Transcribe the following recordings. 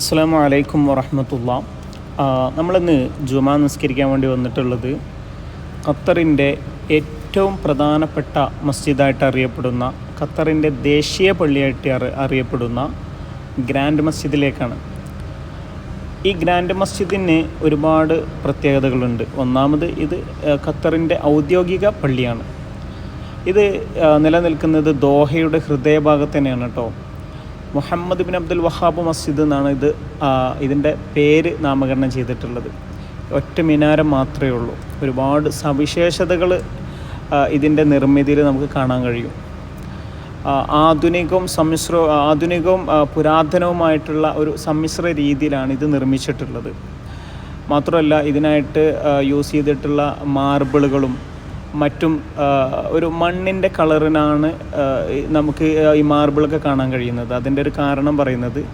അസ്സാം വലൈക്കും വറഹമത്തുള്ള. നമ്മളിന്ന് ജുമാ നിസ്കരിക്കാൻ വേണ്ടി വന്നിട്ടുള്ളത് ഖത്തറിന്റെ ഏറ്റവും പ്രധാനപ്പെട്ട മസ്ജിദായിട്ട് അറിയപ്പെടുന്ന ഖത്തറിന്റെ ദേശീയ പള്ളിയായിട്ട് അറി അറിയപ്പെടുന്ന ഗ്രാൻഡ് മസ്ജിദിലേക്കാണ്. ഈ ഗ്രാൻഡ് മസ്ജിദിന് ഒരുപാട് പ്രത്യേകതകളുണ്ട്. ഒന്നാമത് ഇത് ഖത്തറിന്റെ ഔദ്യോഗിക പള്ളിയാണ്. ഇത് നിലനിൽക്കുന്നത് ദോഹയുടെ ഹൃദയഭാഗത്ത് തന്നെയാണ് കേട്ടോ. മുഹമ്മദ് ബിൻ അബ്ദുൽ വഹാബ് മസ്ജിദ് എന്നാണ് ഇത് ഇതിന്റെ പേര് നാമകരണം ചെയ്തിട്ടുള്ളത്. ഒറ്റ മിനാരം മാത്രമേ ഉള്ളൂ. ഒരുപാട് സവിശേഷതകൾ ഇതിന്റെ നിർമ്മിതിയിൽ നമുക്ക് കാണാൻ കഴിയും. ആധുനികവും സമ്മിശ്ര ആധുനികവും പുരാതനവുമായിട്ടുള്ള ഒരു സമ്മിശ്ര രീതിയിലാണ് ഇത് നിർമ്മിച്ചിട്ടുള്ളത്. മാത്രമല്ല ഇതിനായിട്ട് യൂസ് ചെയ്തിട്ടുള്ള മാർബിളുകളും മറ്റും ഒരു മണ്ണിന്റെ കളറിനാണ് നമുക്ക് ഈ മാർബിളൊക്കെ കാണാൻ കഴിയുന്നത്. അതിന്റെ ഒരു കാരണം പറയുന്നത്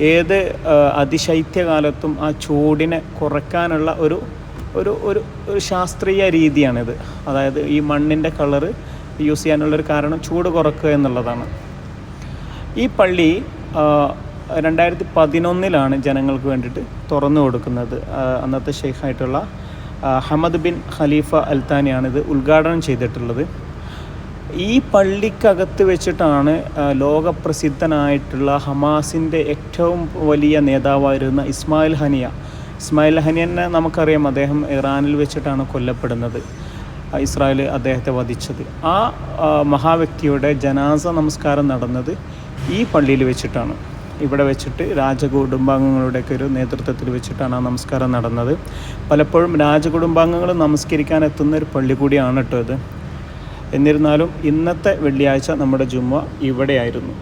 ഏത് അതിശൈത്യകാലത്തും ആ ചൂടിനെ കുറയ്ക്കാനുള്ള ഒരു ഒരു ഒരു ഒരു ശാസ്ത്രീയ രീതിയാണിത്. അതായത് ഈ മണ്ണിന്റെ കളറ് യൂസ് ചെയ്യാനുള്ളൊരു കാരണം ചൂട് കുറക്കുക എന്നുള്ളതാണ്. ഈ പള്ളി രണ്ടായിരത്തി പതിനൊന്നിലാണ് ജനങ്ങൾക്ക് വേണ്ടിയിട്ട് തുറന്നു കൊടുക്കുന്നത്. അന്നത്തെ ഷെയ്ഖായിട്ടുള്ള ഹമദ് ബിൻ ഖലീഫ അൽത്താനിയാണ് ഇത് ഉദ്ഘാടനം ചെയ്തിട്ടുള്ളത്. ഈ പള്ളിക്കകത്ത് വെച്ചിട്ടാണ് ലോകപ്രസിദ്ധനായിട്ടുള്ള ഹമാസിന്റെ ഏറ്റവും വലിയ നേതാവായിരുന്ന ഇസ്മായിൽ ഹനിയ. ഇസ്മായിൽ ഹനിയനെ നമുക്കറിയാം അദ്ദേഹം ഇറാനിൽ വെച്ചിട്ടാണ് കൊല്ലപ്പെടുന്നത്. ഇസ്രായേൽ അദ്ദേഹത്തെ വധിച്ചത്. ആ, മഹാവ്യക്തിയുടെ ജനാസ നമസ്കാരം നടന്നത് ഈ പള്ളിയിൽ വെച്ചിട്ടാണ്. ഇവിടെ വെച്ചിട്ട് രാജകുടുംബാംഗങ്ങളുടെയൊക്കെ ഒരു നേതൃത്വത്തിൽ വെച്ചിട്ടാണ് ആ നമസ്കാരം നടന്നത്. പലപ്പോഴും രാജകുടുംബാംഗങ്ങൾ നമസ്കരിക്കാൻ എത്തുന്ന ഒരു പള്ളി കൂടിയാണ് കേട്ടോ ഇത് എന്നിരുന്നാലും ഇന്നത്തെ വെള്ളിയാഴ്ച നമ്മുടെ ജുമ്മ ഇവിടെയായിരുന്നു.